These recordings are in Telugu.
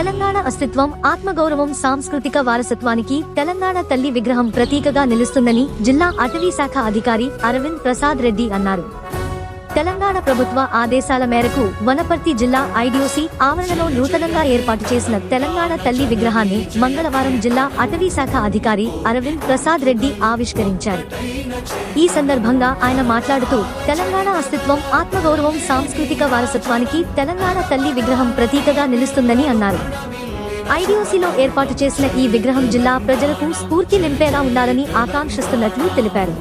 తెలంగాణ అస్తిత్వం ఆత్మగౌరవం సాంస్కృతిక వారసత్వానికి తెలంగాణ తల్లి విగ్రహం ప్రతీకగా నిలుస్తుందని జిల్లా అటవీ శాఖ అధికారి అరవింద్ ప్రసాద్ రెడ్డి అన్నారు. తెలంగాణ ప్రభుత్వ ఆదేశాల మేరకు వనపర్తి జిల్లా ఐడిఓసి ఆవరణలో నూతనంగా ఏర్పాటు చేసిన తెలంగాణ తల్లి విగ్రహాన్ని మంగళవారం జిల్లా అటవీ శాఖ అధికారి అరవింద్ ప్రసాద్ రెడ్డి ఆవిష్కరించారు. ఈ సందర్భంగా ఆయన మాట్లాడుతూ తెలంగాణ అస్తిత్వం ఆత్మగౌరవం సాంస్కృతిక వారసత్వానికి తెలంగాణ తల్లి విగ్రహం ప్రతీకగా నిలుస్తుందని అన్నారు. ఐడిఓసిలో ఏర్పాటు చేసిన ఈ విగ్రహం జిల్లా ప్రజలకు స్ఫూర్తి నింపేలా ఉండాలని ఆకాంక్షిస్తున్నట్లు తెలిపారు.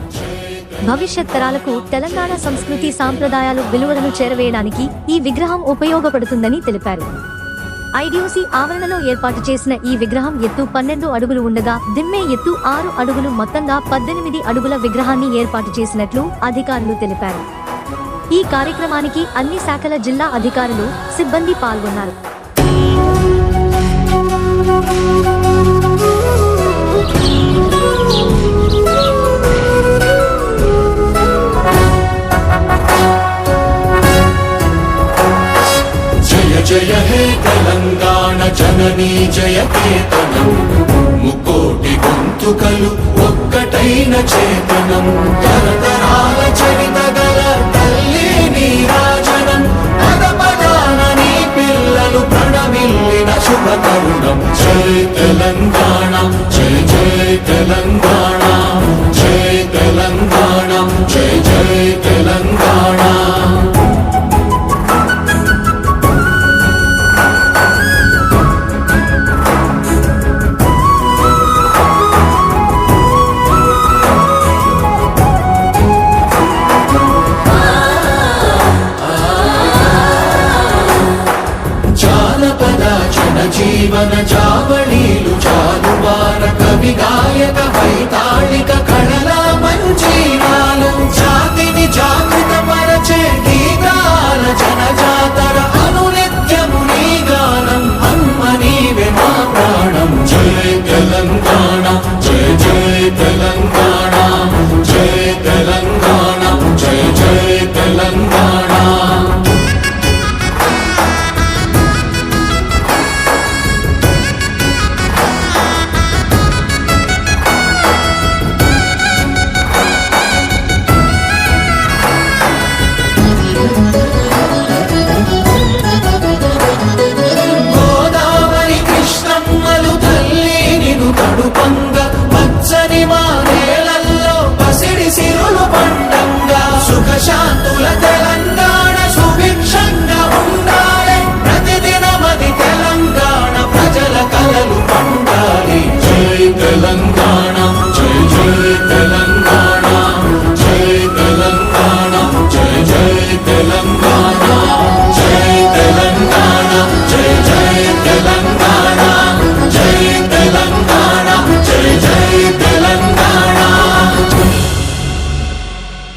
భవిష్యత్ తరాలకు తెలంగాణ సంస్కృతి సాంప్రదాయాలు విలువలను చేరవేయడానికి ఈ విగ్రహం ఉపయోగపడుతుందని తెలిపారు. ఐడిఓసి ఆవరణలో ఏర్పాటు చేసిన ఈ విగ్రహం ఎత్తు పన్నెండు అడుగులు ఉండగా దిమ్మే ఎత్తు ఆరు అడుగులు మొత్తంగా పద్దెనిమిది అడుగుల విగ్రహాన్ని ఏర్పాటు చేసినట్లు అధికారులు తెలిపారు. ఈ కార్యక్రమానికి అన్ని శాఖల జిల్లా అధికారులు సిబ్బంది పాల్గొన్నారు. తెలంగాణ జననీ జయ ముకోటి గొంతుకలు ఒక్కటైన చేతనం. తరతరాల చరిత గల తల్లి నీరాజనం పద పదాన నీ పిల్లలు ప్రణమిల్లిన శుభ తరుణం. జై తెలంగాణ. జీవన జావళీలు చాలువార కవి గాయక వైతాళిక కళల మంజీవాలు జాతిని జాగృత మరచే గీతాల జనజాతర అనునిత్యము నీ గానం. అమ్మ నీవే మా ప్రాణం. జయ తెలంగాణ జయ జయ తెలంగాణ.